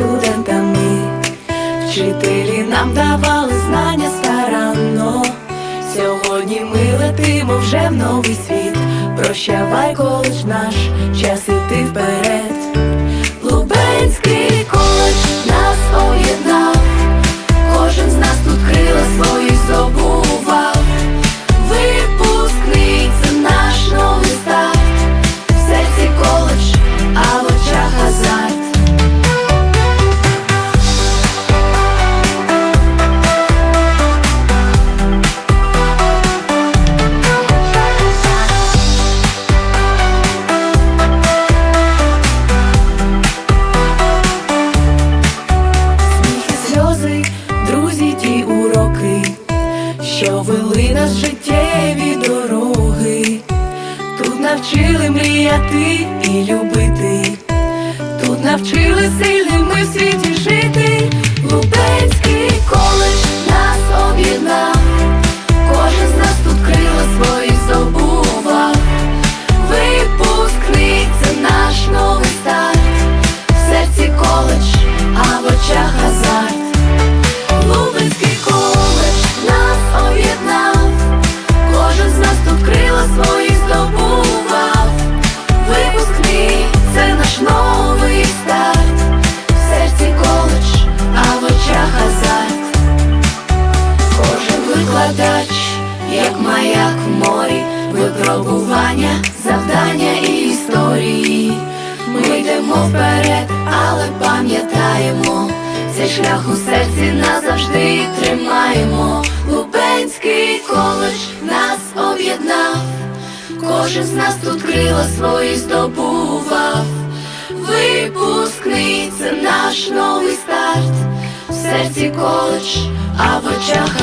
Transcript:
студентами, вчителі нам давали знання старанно. Сьогодні ми летимо вже в новий світ. Прощавай, коледж наш, час іти що вели нас життєві дороги. Тут навчили мріяти і любити, тут навчили сильними це наш новий старт, в серці коледж, а в очах азарт. Кожен викладач, як маяк в морі, випробування, завдання і історії. Ми йдемо вперед, але пам'ятаємо, цей шлях у серці назавжди кожен з нас тут крила свої здобував. Випускний це наш новий старт, в серці коледж, а в очах